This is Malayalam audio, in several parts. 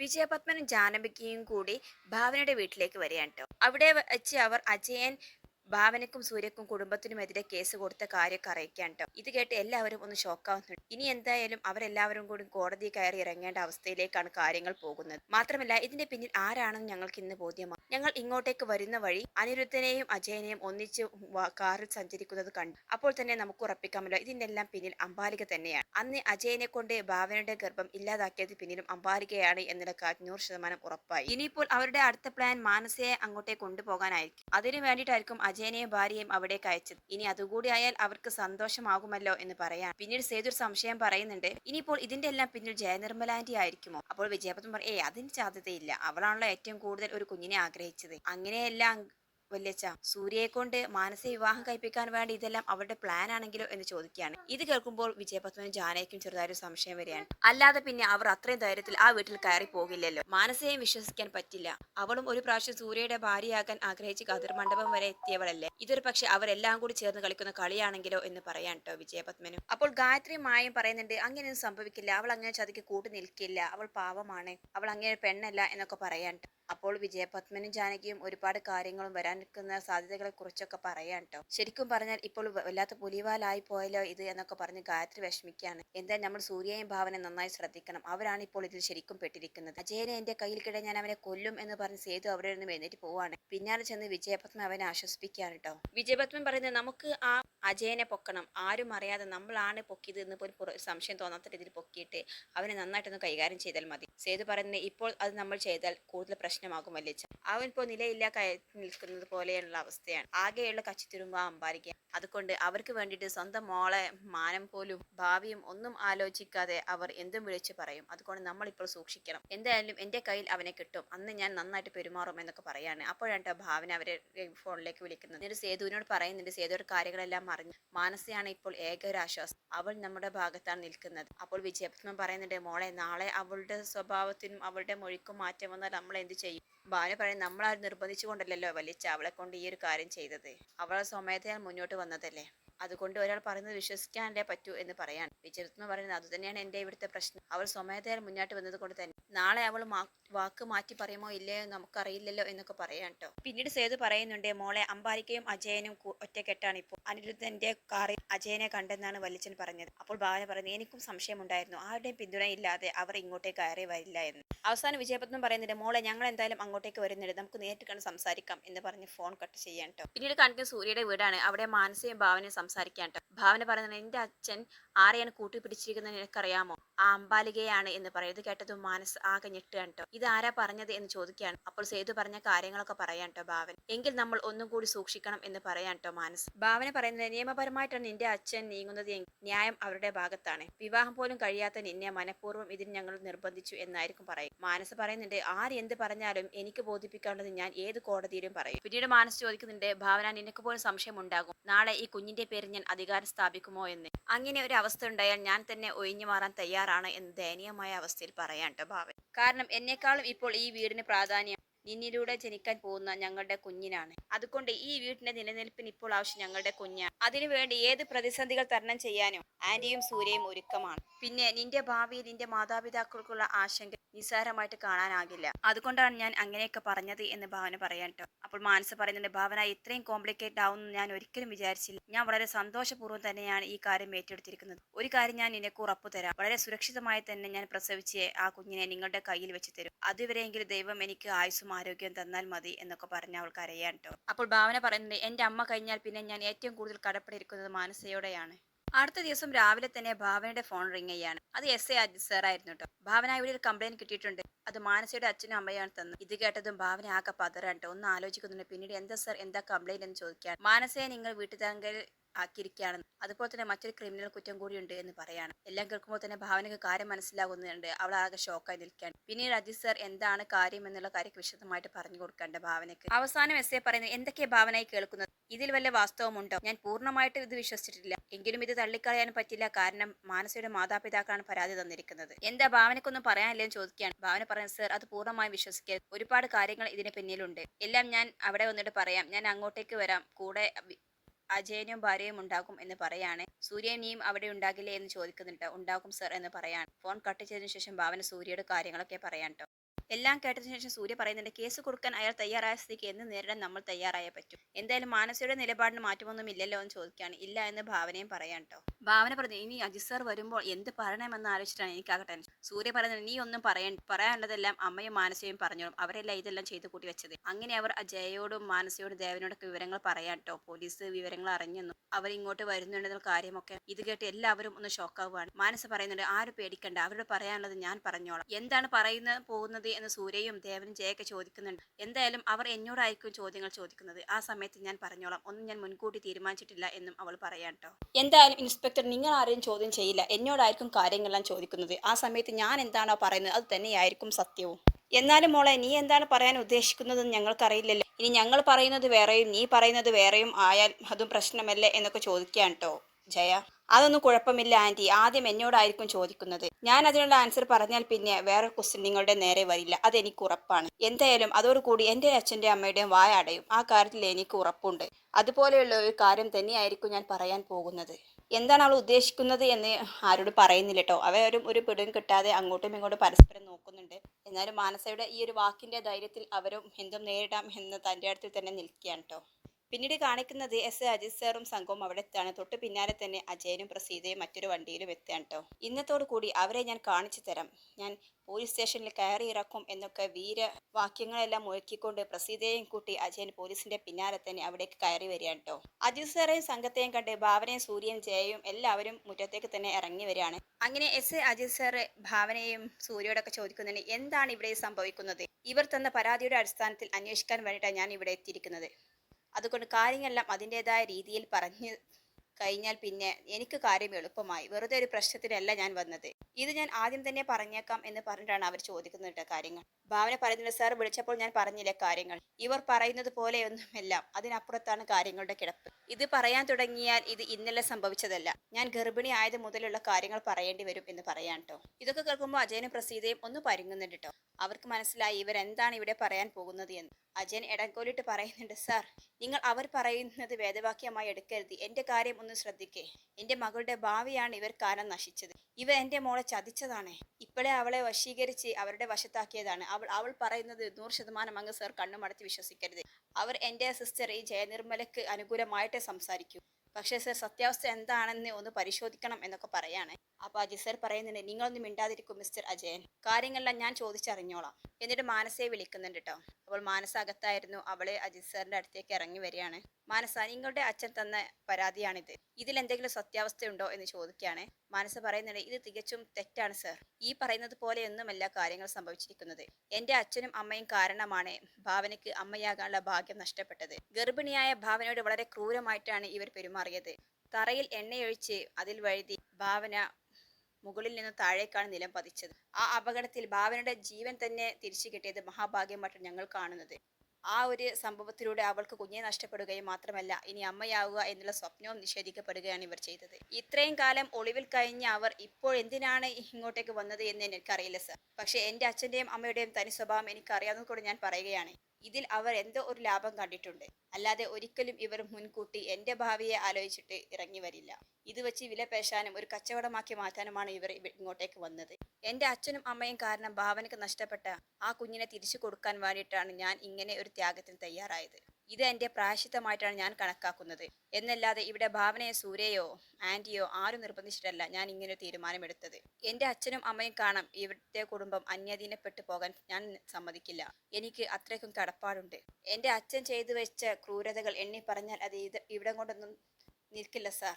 വിജയപത്മനും ജാനകിയും കൂടി ഭാവനയുടെ വീട്ടിലേക്ക് വരികയാണ് കേട്ടോ അവിടെ വെച്ച് അവർ അജയൻ ഭാവനക്കും സൂര്യക്കും കുടുംബത്തിനുമെതിരെ കേസ് കൊടുത്ത കാര്യമൊക്കെ അറിയിക്കാൻ കേട്ടോ ഇത് കേട്ട് എല്ലാവരും ഒന്ന് ഷോക്കാവുന്നുണ്ട് ഇനി എന്തായാലും അവരെല്ലാവരും കൂടി കോടതി കയറി ഇറങ്ങേണ്ട അവസ്ഥയിലേക്കാണ് കാര്യങ്ങൾ പോകുന്നത്. മാത്രമല്ല ഇതിന്റെ പിന്നിൽ ആരാണെന്ന് ഞങ്ങൾക്ക് ഇന്ന് ബോധ്യമാണ് ഞങ്ങൾ ഇങ്ങോട്ടേക്ക് വരുന്ന വഴി അനിരുദ്ധനെയും അജയനെയും ഒന്നിച്ച് കാറിൽ സഞ്ചരിക്കുന്നത് കണ്ടു അപ്പോൾ തന്നെ നമുക്ക് ഉറപ്പിക്കാമല്ലോ. ഇതിന്റെ എല്ലാം പിന്നിൽ അമ്പാലിക തന്നെയാണ്. അന്ന് അജയനെ കൊണ്ട് ഭാവനയുടെ ഗർഭം ഇല്ലാതാക്കിയത് പിന്നിലും അമ്പാലികയാണ് എന്നുള്ള കാര്യം നൂറ് ശതമാനം ഉറപ്പായി. ഇനിയിപ്പോൾ അവരുടെ അടുത്ത പ്ലാൻ മാനസയെ അങ്ങോട്ടേക്ക് കൊണ്ടുപോകാനായിരിക്കും. അതിനു വേണ്ടിയിട്ടായിരിക്കും അജയനെയും ഭാര്യയും അവിടേക്ക് അയച്ചത്. ഇനി അതുകൂടി ആയാൽ അവർക്ക് സന്തോഷമാകുമല്ലോ എന്ന് പറയാം പിന്നീട് സേതു ഒരു സംശയം പറയുന്നുണ്ട്. ഇനിയിപ്പോൾ ഇതിന്റെ എല്ലാം പിന്നിൽ ജയനിർമ്മലാന്റി ആയിരിക്കുമോ? അപ്പോൾ വിജയപത്മൻ പറയും ഏ അതിന് സാധ്യതയില്ല. അവളാണല്ലോ ഏറ്റവും കൂടുതൽ ഒരു കുഞ്ഞിനെ ആഗ്രഹിച്ചത്. അങ്ങനെയെല്ലാം വല്യച്ച സൂര്യയെ കൊണ്ട് മാനസ വിവാഹം കഴിപ്പിക്കാൻ വേണ്ടി ഇതെല്ലാം അവരുടെ പ്ലാൻ ആണെങ്കിലോ എന്ന് ചോദിക്കുകയാണ്. ഇത് കേൾക്കുമ്പോൾ വിജയപത്മനും ജാനയ്ക്കും ചെറുതായൊരു സംശയം വരികയാണ്. അല്ലാതെ പിന്നെ അവർ അത്രയും ധൈര്യത്തിൽ ആ വീട്ടിൽ കയറി പോകില്ലല്ലോ. മാനസയെയും വിശ്വസിക്കാൻ പറ്റില്ല. അവളും ഒരു പ്രാവശ്യം സൂര്യയുടെ ഭാര്യയാകാൻ ആഗ്രഹിച്ച് കതിർ മണ്ഡപം വരെ എത്തിയവളല്ലേ. ഇതൊരു പക്ഷെ അവരെല്ലാം കൂടി ചേർന്ന് കളിക്കുന്ന കളിയാണെങ്കിലോ എന്ന് പറയാൻ കേട്ടോ വിജയപത്മനും. അപ്പോൾ ഗായത്രി മായം പറയുന്നുണ്ട് അങ്ങനെയൊന്നും സംഭവിക്കില്ല. അവൾ അങ്ങനെ ചതിക്ക് കൂട്ടു നിൽക്കില്ല. അവൾ പാവമാണ്. അവൾ അങ്ങനെ പെണ്ണല്ല എന്നൊക്കെ പറയാൻ. അപ്പോൾ വിജയപത്മനും ജാനകിയും ഒരുപാട് കാര്യങ്ങളും വരാൻ നിൽക്കുന്ന സാധ്യതകളെ കുറിച്ചൊക്കെ പറയാൻ കേട്ടോ ശരിക്കും പറഞ്ഞാൽ ഇപ്പോൾ വല്ലാത്ത പുലിവാലായി പോയല്ലോ ഇത് എന്നൊക്കെ പറഞ്ഞ് ഗായത്രി വിഷമിക്കുകയാണ്. എന്താ നമ്മൾ സൂര്യയും ഭാവനെ നന്നായി ശ്രദ്ധിക്കണം. അവരാണ് ഇപ്പോൾ ഇതിൽ ശരിക്കും പെട്ടിരിക്കുന്നത്. അജയനെ എന്റെ കയ്യിൽ കിട ഞാൻ അവനെ കൊല്ലും എന്ന് പറഞ്ഞ് സേതു അവിടെ നിന്ന് എഴുന്നേറ്റ് പോവാണ്. പിന്നാലെ ചെന്ന് വിജയപത്മ അവനെ ആശ്വസിപ്പിക്കുകയാണ് കേട്ടോ വിജയപത്മൻ പറയുന്നത് നമുക്ക് ആ അജയനെ പൊക്കണം. ആരും അറിയാതെ നമ്മളാണ് പൊക്കിയത് എന്ന് പോലും സംശയം തോന്നാത്ത രീതിയിൽ പൊക്കിയിട്ട് അവനെ നന്നായിട്ടൊന്ന് കൈകാര്യം ചെയ്താൽ മതി. സേതു പറയുന്നത് ഇപ്പോൾ അത് നമ്മൾ ചെയ്താൽ കൂടുതൽ പ്രശ്നമാകും വല്യച്ച അവൻ ഇപ്പോൾ നിലയില്ല നിൽക്കുന്നത് പോലെയുള്ള അവസ്ഥയാണ്. ആകെയുള്ള കച്ചിത്തുരുമ്പ അമ്പാലിക്ക അതുകൊണ്ട് അവർക്ക് വേണ്ടിയിട്ട് സ്വന്തം മോളെ മാനം പോലും ഭാവിയും ഒന്നും ആലോചിക്കാതെ അവർ എന്തും വിളിച്ച് പറയും. അതുകൊണ്ട് നമ്മൾ ഇപ്പോൾ സൂക്ഷിക്കണം. എന്തായാലും എന്റെ കയ്യിൽ അവനെ കിട്ടും. അന്ന് ഞാൻ നന്നായിട്ട് പെരുമാറും എന്നൊക്കെ പറയാണ്. അപ്പോഴാണ് ഭാവന അവരെ ഫോണിലേക്ക് വിളിക്കുന്നത്. എന്നിട്ട് സേതുവിനോട് പറയുന്നുണ്ട്. സേതുവിടെ കാര്യങ്ങളെല്ലാം അറിഞ്ഞു മാനസയാണ് ഇപ്പോൾ ഏക ഒരു ആശ്വാസം. അവൾ നമ്മുടെ ഭാഗത്താണ് നിൽക്കുന്നത്. അപ്പോൾ വിജയപത്മ പറയുന്നുണ്ട് മോളെ നാളെ അവളുടെ സ്വഭാവത്തിനും അവളുടെ മൊഴിക്കും മാറ്റം വന്നാൽ നമ്മൾ എന്ത് ചെയ്യും? ഭാര്യ പറയും നമ്മൾ ആരും നിർബന്ധിച്ചുകൊണ്ടല്ലോ വലിച്ച അവളെ കൊണ്ട് ഈ ഒരു കാര്യം ചെയ്തത്. അവളെ സ്വമേധയാൽ മുന്നോട്ട് വന്നതല്ലേ? അതുകൊണ്ട് ഒരാൾ പറയുന്നത് വിശ്വസിക്കാനല്ലേ പറ്റൂ എന്ന് പറയാൻ വിജയത്മ പറയുന്നത് അതുതന്നെയാണ് എന്റെ ഇവിടുത്തെ പ്രശ്നം. അവൾ സ്വമേധയാൽ മുന്നോട്ട് വന്നത് കൊണ്ട് തന്നെ. നാളെ അവൾ വാക്ക് മാറ്റി പറയുമോ ഇല്ലയോ നമുക്കറിയില്ലല്ലോ എന്നൊക്കെ പറയാം കേട്ടോ പിന്നീട് സേതു പറയുന്നുണ്ട് മോളെ അമ്പാലിക്കയും അജയനും ഒറ്റക്കെട്ടാണ് ഇപ്പോൾ. അനിരുദ്ധന്റെ കാറിൽ അജയനെ കണ്ടെന്നാണ് വലിച്ചൻ പറഞ്ഞത്. അപ്പോൾ ഭാവന പറയുന്നത് എനിക്കും സംശയമുണ്ടായിരുന്നു. ആരുടെയും പിന്തുണയില്ലാതെ അവർ ഇങ്ങോട്ടേക്ക് കയറി വരില്ല എന്ന്. അവസാനം വിജയപത്മൻ പറയുന്നുണ്ട് മോളെ ഞങ്ങൾ എന്തായാലും അങ്ങോട്ടേക്ക് വരുന്നുണ്ട് നമുക്ക് നേരിട്ട് കണ്ട് സംസാരിക്കാം എന്ന് പറഞ്ഞ് ഫോൺ കട്ട് ചെയ്യാൻ കേട്ടോ പിന്നീട് കാണിക്കുന്ന സൂര്യയുടെ വീടാണ്. അവിടെ മാനസയും ഭാവനയും സംസാരിക്കാൻ കേട്ടോ ഭാവന പറയുന്നത് എന്റെ അച്ഛൻ ആരെയാണ് കൂട്ടിപ്പിടിച്ചിരിക്കുന്നത് നിനക്കറിയാമോ? ആ അമ്പാലികയാണ് എന്ന് പറയും. ഇത് കേട്ടതും മാനസ് ആകെ ഞെട്ടുകയാണ് ഇത് ആരാ പറഞ്ഞത് എന്ന് ചോദിക്കുകയാണ്. അപ്പോൾ സേതു പറഞ്ഞ കാര്യങ്ങളൊക്കെ പറയാൻ കേട്ടോ ഭാവൻ എങ്കിൽ നമ്മൾ ഒന്നും കൂടി സൂക്ഷിക്കണം എന്ന് പറയാൻ കേട്ടോ മാനസ്. ഭാവന പറയുന്നത് നിയമപരമായിട്ടാണ് നിന്റെ അച്ഛൻ നീങ്ങുന്നത് ന്യായം അവരുടെ ഭാഗത്താണ്. വിവാഹം പോലും കഴിയാത്ത നിന്നെ മനഃപൂർവം ഇതിന് ഞങ്ങൾ നിർബന്ധിച്ചു എന്നായിരിക്കും പറയും മാനസ് പറയുന്നുണ്ട് ആര് എന്ത് പറഞ്ഞാലും എനിക്ക് ബോധിപ്പിക്കാനുള്ളത് ഞാൻ ഏത് കോടതിയിലും പറയും. പിന്നീട് മാനസ് ചോദിക്കുന്നുണ്ട് ഭാവന നിനക്ക് പോലും സംശയം ഉണ്ടാകും നാളെ ഈ കുഞ്ഞിന്റെ പേര് ഞാൻ അധികാരം സ്ഥാപിക്കുമോ എന്ന്. അങ്ങനെ ഒരു അവസ്ഥ ഉണ്ടായാൽ ഞാൻ തന്നെ ഒഴിഞ്ഞു മാറാൻ തയ്യാറാണ് എന്ന് ദയനീയമായ അവസ്ഥയിൽ പറയാൻ കേട്ടോ ഭാവൻ കാരണം എന്നെക്കാളും ഇപ്പോൾ ഈ വീടിന് പ്രാധാന്യം നിന്നിലൂടെ ജനിക്കാൻ പോകുന്ന ഞങ്ങളുടെ കുഞ്ഞിനാണ്. അതുകൊണ്ട് ഈ വീടിന്റെ നിലനിൽപ്പിന് ഇപ്പോൾ ആവശ്യം ഞങ്ങളുടെ കുഞ്ഞാണ്. അതിനുവേണ്ടി ഏത് പ്രതിസന്ധികൾ തരണം ചെയ്യാനും ആന്റിയും സൂര്യയും ഒരുക്കമാണ്. പിന്നെ നിന്റെ ഭാവിയിൽ നിന്റെ മാതാപിതാക്കൾക്കുള്ള ആശങ്ക നിസ്സാരമായിട്ട് കാണാനാകില്ല. അതുകൊണ്ടാണ് ഞാൻ അങ്ങനെയൊക്കെ പറഞ്ഞത് എന്ന് ഭാവന പറയാൻ അപ്പോൾ മാനസ പറയുന്നുണ്ട് ഭാവന ഇത്രയും കോംപ്ലിക്കേറ്റ് ആവുമെന്ന് ഞാൻ ഒരിക്കലും വിചാരിച്ചില്ല. ഞാൻ വളരെ സന്തോഷപൂർവം തന്നെയാണ് ഈ കാര്യം ഏറ്റെടുത്തിരിക്കുന്നത്. ഒരു കാര്യം ഞാൻ നിനക്ക് ഉറപ്പു തരാം. വളരെ സുരക്ഷിതമായി തന്നെ ഞാൻ പ്രസവിച്ച് ആ കുഞ്ഞിനെ നിങ്ങളുടെ കയ്യിൽ വെച്ച് തരും. അതുവരെയെങ്കിലും ദൈവം എനിക്ക് ആയുസ്സും ആരോഗ്യം തന്നാൽ മതി എന്നൊക്കെ പറഞ്ഞ് അവൾക്ക് അറിയാൻ കേട്ടോ അപ്പോൾ ഭാവന പറയുന്നത് എന്റെ അമ്മ കഴിഞ്ഞാൽ പിന്നെ ഞാൻ ഏറ്റവും കൂടുതൽ കടപ്പെട്ടിരിക്കുന്നത് മാനസയോടെയാണ്. അടുത്ത ദിവസം രാവിലെ തന്നെ ഭാവനയുടെ ഫോൺ റിംഗ് ചെയ്യാണ്. അത് എസ് എ അജിത് സാർ ആയിരുന്നു കേട്ടോ ഭാവന ഇവിടെ ഒരു കംപ്ലൈന്റ് കിട്ടിയിട്ടുണ്ട്. അത് മാനസയുടെ അച്ഛനും അമ്മയാണ് തന്നത്. ഇത് കേട്ടതും ഭാവന ആകെ പതറാണ് ഒന്ന് ആലോചിക്കുന്നുണ്ട്. പിന്നീട് എന്താ സാർ എന്താ കംപ്ലൈന്റ് എന്ന് ചോദിക്കാൻ? മാനസയെ നിങ്ങൾ വീട്ടുതങ്കൽ ആക്കിയിരിക്കുകയാണെന്ന് അതുപോലെ തന്നെ മറ്റൊരു ക്രിമിനൽ കുറ്റം കൂടിയുണ്ട് എന്ന് പറയാണ്. എല്ലാം കേൾക്കുമ്പോൾ തന്നെ ഭാവനയ്ക്ക് കാര്യം മനസ്സിലാകുന്നുണ്ട്. അവൾ ആകെ ഷോക്കായി നിൽക്കുകയാണ്. പിന്നീട് അജിത് സർ എന്താണ് കാര്യം എന്നുള്ള കാര്യം വിശദമായിട്ട് പറഞ്ഞു കൊടുക്കേണ്ട ഭാവനയ്ക്ക്. അവസാനം എസ് എ പറയുന്നത് എന്തൊക്കെ ഭാവനയായി കേൾക്കുന്നത്? ഇതിൽ വല്ല വാസ്തവമുണ്ടോ? ഞാൻ പൂർണമായിട്ട് ഇത് വിശ്വസിച്ചിട്ടില്ല. എങ്കിലും ഇത് തള്ളിക്കളയാൻ പറ്റില്ല. കാരണം മാനസയുടെ മാതാപിതാക്കളാണ് പരാതി തന്നിരിക്കുന്നത്. എന്താ ഭാവനക്കൊന്നും പറയാനില്ലെന്ന് ചോദിക്കുകയാണ്. ഭാവന പറയുന്നത് സർ അത് പൂർണമായും വിശ്വസിക്കരുത്. ഒരുപാട് കാര്യങ്ങൾ ഇതിന് പിന്നിലുണ്ട്. എല്ലാം ഞാൻ അവിടെ വന്നിട്ട് പറയാം. ഞാൻ അങ്ങോട്ടേക്ക് വരാം. കൂടെ അജയനും ഭാര്യയും ഉണ്ടാകും എന്ന് പറയാണ്. സൂര്യൻ സൂര്യനെയും അവിടെ ഉണ്ടാകില്ലേ? എന്ന് ചോദിക്കുന്നുണ്ട്. ഉണ്ടാകും സർ എന്ന് പറയാണ്. ഫോൺ കട്ട് ചെയ്തതിനു ശേഷം ഭാവന സൂര്യയുടെ കാര്യങ്ങളൊക്കെ പറയാൻ എല്ലാം കേട്ടതിനു ശേഷം സൂര്യ പറയുന്നുണ്ട് കേസ് കൊടുക്കാൻ അയാൾ തയ്യാറായ സ്ഥിതിക്ക് എന്ന് നേരിടാൻ നമ്മൾ തയ്യാറായേ പറ്റും. എന്തായാലും മാനസയുടെ നിലപാടിന് മാറ്റമൊന്നും ഇല്ലല്ലോ എന്ന് ചോദിക്കുകയാണ് ഇല്ല എന്ന് ഭാവനയും പറയാം കേട്ടോ ഭാവന പറഞ്ഞു ഇനി അജിത് സാർ വരുമ്പോൾ എന്ത് പറയണമെന്ന് ആലോചിച്ചിട്ടാണ് എനിക്കാകെ ടെൻഷൻ സൂര്യ പറയുന്നത് നീ ഒന്നും പറയാൻ പറയാനുള്ളതെല്ലാം അമ്മയും മാനസയും പറഞ്ഞോളും. അവരെല്ലാം ഇതെല്ലാം ചെയ്ത് കൂട്ടി വെച്ചത്. അങ്ങനെ അവർ അജയോടും മാനസയോടും ദേവനോടൊക്കെ വിവരങ്ങൾ പറയാട്ടോ പോലീസ് വിവരങ്ങൾ അറിഞ്ഞെന്നും അവർ ഇങ്ങോട്ട് വരുന്നുണ്ടെന്ന കാര്യമൊക്കെ ഇത് കേട്ട് എല്ലാവരും ഒന്ന് ഷോക്കാവുകയാണ് മാനസ പറയുന്നുണ്ട് ആരും പേടിക്കണ്ട അവരോട് പറയാനുള്ളത് ഞാൻ പറഞ്ഞോളാം. എന്താണ് പറയുന്നത് പോകുന്നത് എന്ന് സൂര്യയും ദേവനും ജയൊക്കെ ചോദിക്കുന്നുണ്ട്. എന്തായാലും അവർ എന്നോടായിരിക്കും ചോദ്യങ്ങൾ ചോദിക്കുന്നത്. ആ സമയത്ത് ഞാൻ പറഞ്ഞോളാം. ഒന്നും ഞാൻ മുൻകൂട്ടി തീരുമാനിച്ചിട്ടില്ല എന്നും അവൾ പറയാട്ടോ എന്തായാലും ഇൻസ്പെക്ടർ നിങ്ങൾ ആരെയും ചോദ്യം ചെയ്യില്ല. എന്നോടായിരിക്കും കാര്യങ്ങളെല്ലാം ചോദിക്കുന്നത്. ആ സമയത്ത് ഞാൻ എന്താണോ പറയുന്നത് അത് തന്നെയായിരിക്കും സത്യവും. എന്നാലും മോളെ നീ എന്താണ് പറയാൻ ഉദ്ദേശിക്കുന്നതെന്ന് ഞങ്ങൾക്കറിയില്ലല്ലോ. ഇനി ഞങ്ങൾ പറയുന്നത് വേറെയും നീ പറയുന്നത് വേറെയും ആയാൽ അതും പ്രശ്നമല്ലേ എന്നൊക്കെ ചോദിക്കാൻ കേട്ടോ ജയ അതൊന്നും കുഴപ്പമില്ല ആന്റി. ആദ്യം എന്നോടായിരിക്കും ചോദിക്കുന്നത്. ഞാൻ അതിനുള്ള ആൻസർ പറഞ്ഞാൽ പിന്നെ വേറെ ക്വസ്റ്റ്യൻ നിങ്ങളുടെ നേരെ വരില്ല. അതെനിക്ക് ഉറപ്പാണ്. എന്തായാലും അതോടുകൂടി എന്റെ അച്ഛന്റെ അമ്മയുടെയും വായ അടയും ആ കാര്യത്തിൽ എനിക്ക് ഉറപ്പുണ്ട്. അതുപോലെയുള്ള ഒരു കാര്യം തന്നെയായിരിക്കും ഞാൻ പറയാൻ പോകുന്നത്. എന്താണ് അവൾ ഉദ്ദേശിക്കുന്നത് എന്ന് ആരോട് പറയുന്നില്ല കേട്ടോ. അവരും ഒരു പിടും കിട്ടാതെ അങ്ങോട്ടും ഇങ്ങോട്ടും പരസ്പരം നോക്കുന്നുണ്ട്. എന്നാലും മാനസയുടെ ഈ ഒരു വാക്കിന്റെ ധൈര്യത്തിൽ അവരും എന്തും നേരിടാം എന്ന് തന്റെ അടുത്തിൽ തന്നെ നിൽക്കുകയാണ് കേട്ടോ. പിന്നീട് കാണിക്കുന്നത് എസ് അജിത് സാറും സംഘവും അവിടെ എത്താണ് തൊട്ട് പിന്നാലെ തന്നെ അജയനും പ്രസീതയും മറ്റൊരു വണ്ടിയിലും എത്തുകയാണ് കേട്ടോ ഇന്നത്തോടു കൂടി അവരെ ഞാൻ കാണിച്ചു തരാം. ഞാൻ പോലീസ് സ്റ്റേഷനിൽ കയറി ഇറക്കും എന്നൊക്കെ വീര വാക്യങ്ങളെല്ലാം മുഴക്കിക്കൊണ്ട് പ്രസീതയെയും കൂട്ടി അജയൻ പോലീസിന്റെ പിന്നാലെ തന്നെ അവിടേക്ക് കയറി വരികയാണ് കേട്ടോ അജിത് സാറേയും സംഘത്തെയും കണ്ട് ഭാവനയും സൂര്യയും ജയയും എല്ലാവരും മുറ്റത്തേക്ക് തന്നെ ഇറങ്ങി വരികയാണ്. അങ്ങനെ എസ് അജിത് സാറ് ഭാവനയും സൂര്യയോടൊക്കെ ചോദിക്കുന്നതിന് എന്താണ് ഇവിടെ സംഭവിക്കുന്നത്? ഇവർ തന്ന പരാതിയുടെ അടിസ്ഥാനത്തിൽ അന്വേഷിക്കാൻ വേണ്ടിയിട്ടാണ് ഞാൻ ഇവിടെ എത്തിയിരിക്കുന്നത്. അതുകൊണ്ട് കാര്യങ്ങളെല്ലാം അതിന്റെതായ രീതിയിൽ പറഞ്ഞു കഴിഞ്ഞാൽ പിന്നെ എനിക്ക് കാര്യം എളുപ്പമായി. വെറുതെ ഒരു പ്രശ്നത്തിനല്ല ഞാൻ വന്നത്. ഇത് ഞാൻ ആദ്യം തന്നെ പറഞ്ഞേക്കാം എന്ന് പറഞ്ഞിട്ടാണ് അവർ ചോദിക്കുന്നത് കാര്യങ്ങൾ. ഭാവന പറയുന്നത് സാർ വിളിച്ചപ്പോൾ ഞാൻ പറഞ്ഞില്ലേ കാര്യങ്ങൾ? ഇവർ പറയുന്നത് പോലെയൊന്നുമല്ല അതിനപ്പുറത്താണ് കാര്യങ്ങളുടെ കിടപ്പ്. ഇത് പറയാൻ തുടങ്ങിയാൽ ഇത് ഇന്നലെ സംഭവിച്ചതല്ല. ഞാൻ ഗർഭിണി ആയത് മുതലുള്ള കാര്യങ്ങൾ പറയേണ്ടി വരും എന്ന് പറയാൻ കേട്ടോ ഇതൊക്കെ കേൾക്കുമ്പോൾ അജയനും പ്രസീതയും ഒന്ന് പരുങ്ങുന്നുണ്ട് കേട്ടോ അവർക്ക് മനസ്സിലായി ഇവരെന്താണ് ഇവിടെ പറയാൻ പോകുന്നത് എന്ന്. അജയൻ ഇടങ്കോലിട്ട് പറയുന്നുണ്ട് സാർ നിങ്ങൾ അവർ പറയുന്നത് വേദവാക്യമായി എടുക്കരുത്. എന്റെ കാര്യം ഒന്ന് ശ്രദ്ധിക്കേ. എന്റെ മകളുടെ ഭാവിയാണ് ഇവർ കാരണം നശിച്ചത്. ഇവ എന്റെ മോളെ ചതിച്ചതാണ്. ഇപ്പോഴേ അവളെ വശീകരിച്ച് അവരുടെ വശത്താക്കിയതാണ്. അവൾ അവൾ പറയുന്നത് നൂറ് ശതമാനം അങ്ങ് സാർ കണ്ണുമടച്ച് വിശ്വസിക്കരുത്. അവർ എന്റെ സിസ്റ്റർ ഈ ജയനിർമ്മലയ്ക്ക് അനുകൂലമായിട്ടേ സംസാരിക്കൂ. പക്ഷേ സർ സത്യാവസ്ഥ എന്താണെന്ന് ഒന്ന് പരിശോധിക്കണം എന്നൊക്കെ പറയാണ്. അപ്പോൾ അജി സർ പറയുന്നുണ്ട് നിങ്ങളൊന്നും മിണ്ടാതിരിക്കും മിസ്റ്റർ അജയൻ. കാര്യങ്ങളെല്ലാം ഞാൻ ചോദിച്ചറിഞ്ഞോളാം. എന്നിട്ട് മാനസയെ വിളിക്കുന്നുണ്ട് കേട്ടോ അപ്പോൾ മാനസ അകത്തായിരുന്നു അവൾ അജിത് സാറിന്റെ അടുത്തേക്ക് ഇറങ്ങി വരികയാണ്. മാനസ നിങ്ങളുടെ അച്ഛൻ തന്ന പരാതിയാണിത്. ഇതിൽ എന്തെങ്കിലും സത്യാവസ്ഥയുണ്ടോ എന്ന് ചോദിക്കുകയാണ്. മാനസ പറയുന്നുണ്ട് ഇത് തികച്ചും തെറ്റാണ് സർ. ഈ പറയുന്നത് പോലെയൊന്നുമല്ല കാര്യങ്ങൾ സംഭവിച്ചിരിക്കുന്നത്. എന്റെ അച്ഛനും അമ്മയും കാരണമാണ് ഭാവനയ്ക്ക് അമ്മയാകാനുള്ള ഭാഗ്യം നഷ്ടപ്പെട്ടത്. ഗർഭിണിയായ ഭാവനയോട് വളരെ ക്രൂരമായിട്ടാണ് ഇവർ പെരുമാറിയത്. തറയിൽ എണ്ണയൊഴിച്ച് അതിൽ വഴുതി ഭാവന മുകളിൽ നിന്ന് താഴേക്കാണ് നിലം പതിച്ചത്. ആ അപകടത്തിൽ ഭാവനയുടെ ജീവൻ തന്നെ തിരിച്ചു കിട്ടിയത് മഹാഭാഗ്യമായിട്ട് ഞങ്ങൾ കാണുന്നത്. ആ ഒരു സംഭവത്തിലൂടെ അവൾക്ക് കുഞ്ഞെ നഷ്ടപ്പെടുകയും മാത്രമല്ല ഇനി അമ്മയാവുക എന്നുള്ള സ്വപ്നവും നിഷേധിക്കപ്പെടുകയാണ് ഇവർ ചെയ്തത്. ഇത്രയും കാലം ഒളിവിൽ കഴിഞ്ഞ അവർ ഇപ്പോൾ എന്തിനാണ് ഇങ്ങോട്ടേക്ക് വന്നത് എന്ന് എനിക്കറിയില്ല സർ. പക്ഷേ എന്റെ അച്ഛന്റെയും അമ്മയുടെയും തനി സ്വഭാവം എനിക്കറിയാവുന്നത് കൂടെ ഞാൻ പറയുകയാണ്. ഇതിൽ അവർ എന്തോ ഒരു ലാഭം കണ്ടിട്ടുണ്ട്. അല്ലാതെ ഒരിക്കലും ഇവർ മുൻകൂട്ടി എന്റെ ഭാവിയെ ആലോചിച്ചിട്ട് ഇറങ്ങി വരില്ല. ഇത് വെച്ച് വില പേശാനും ഒരു കച്ചവടമാക്കി മാറ്റാനുമാണ് ഇവർ ഇവ- ഇങ്ങോട്ടേക്ക് വന്നത്. എന്റെ അച്ഛനും അമ്മയും കാരണം ഭാവനയ്ക്ക് നഷ്ടപ്പെട്ട ആ കുഞ്ഞിനെ തിരിച്ചു കൊടുക്കാൻ വേണ്ടിയിട്ടാണ് ഞാൻ ഇങ്ങനെ ഒരു ത്യാഗത്തിന് തയ്യാറായത്. ഇത് എന്റെ പ്രായശിത്തമായിട്ടാണ് ഞാൻ കണക്കാക്കുന്നത്. എന്നല്ലാതെ ഇവിടെ ഭാവനയെ സൂര്യയോ ആന്റിയോ ആരും നിർബന്ധിച്ചിട്ടല്ല ഞാൻ ഇങ്ങനെ തീരുമാനമെടുത്തത്. എന്റെ അച്ഛനും അമ്മയും കാണാം ഇവിടുത്തെ കുടുംബം അന്യാധീനപ്പെട്ടു പോകാൻ ഞാൻ സമ്മതിക്കില്ല. എനിക്ക് അത്രയ്ക്കും കടപ്പാടുണ്ട്. എന്റെ അച്ഛൻ ചെയ്തു വെച്ച ക്രൂരതകൾ എണ്ണി പറഞ്ഞാൽ അത് ഇത് ഇവിടെ കൊണ്ടൊന്നും നിൽക്കില്ല സാർ.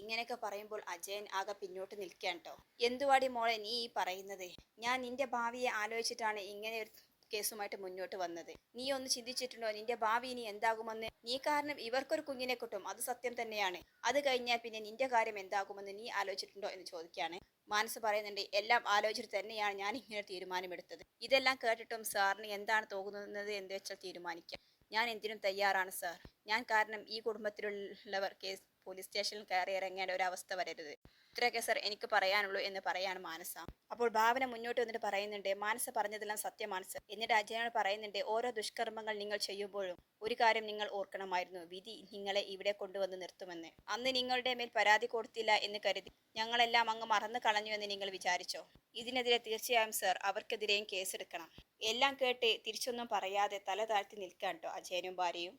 ഇങ്ങനെയൊക്കെ പറയുമ്പോൾ അജയൻ ആകെ പിന്നോട്ട് നിൽക്കാൻ കേട്ടോ. എന്തുവാടി മോളെ നീ ഈ പറയുന്നത്? ഞാൻ നിന്റെ ഭാവിയെ ആലോചിച്ചിട്ടാണ് ഇങ്ങനെ ഒരു കേസുമായിട്ട് മുന്നോട്ട് വന്നത്. നീ ഒന്ന് ചിന്തിച്ചിട്ടുണ്ടോ? നിന്റെ ഭാവി ഇനി എന്താകുമെന്ന്? നീ കാരണം ഇവർക്കൊരു കുഞ്ഞിനെ കിട്ടും. അത് സത്യം തന്നെയാണ്. അത് കഴിഞ്ഞാൽ പിന്നെ നിന്റെ കാര്യം എന്താകുമെന്ന് നീ ആലോചിച്ചിട്ടുണ്ടോ എന്ന് ചോദിക്കുകയാണ്. മാനസ് പറയുന്നുണ്ട് എല്ലാം ആലോചിച്ചിട്ട് തന്നെയാണ് ഞാൻ ഇങ്ങനെ തീരുമാനമെടുത്തത്. ഇതെല്ലാം കേട്ടിട്ടും സാറിന് എന്താണ് തോന്നുന്നത് എന്ന് വെച്ചാൽ തീരുമാനിക്കാം. ഞാൻ എന്തിനും തയ്യാറാണ് സാർ. ഞാൻ കാരണം ഈ കുടുംബത്തിലുള്ളവർ കേസ് പോലീസ് സ്റ്റേഷനിൽ കയറി ഇറങ്ങേണ്ട ഒരു അവസ്ഥ വരരുത്. ഇത്രയൊക്കെ സർ എനിക്ക് പറയാനുള്ളൂ എന്ന് പറയാണ് മാനസ. അപ്പോൾ ഭാവന മുന്നോട്ട് വന്നിട്ട് പറയുന്നുണ്ട് മാനസ പറഞ്ഞതെല്ലാം സത്യമാണ് സർ എന്നിട്ട് അജയനോട് പറയുന്നുണ്ട് ഓരോ ദുഷ്കർമ്മങ്ങൾ നിങ്ങൾ ചെയ്യുമ്പോഴും ഒരു കാര്യം നിങ്ങൾ ഓർക്കണമായിരുന്നു വിധി നിങ്ങളെ ഇവിടെ കൊണ്ടുവന്ന് നിർത്തുമെന്ന്. അന്ന് നിങ്ങളുടെ മേൽ പരാതി കൊടുത്തില്ല എന്ന് കരുതി ഞങ്ങളെല്ലാം അങ്ങ് മറന്നു കളഞ്ഞു എന്ന് നിങ്ങൾ വിചാരിച്ചോ? ഇതിനെതിരെ തീർച്ചയായും സർ അവർക്കെതിരെയും കേസെടുക്കണം എല്ലാം കേട്ട് തിരിച്ചൊന്നും പറയാതെ തല താഴ്ത്തി നിൽക്കാൻ കേട്ടോ അജയനും ഭാര്യയും.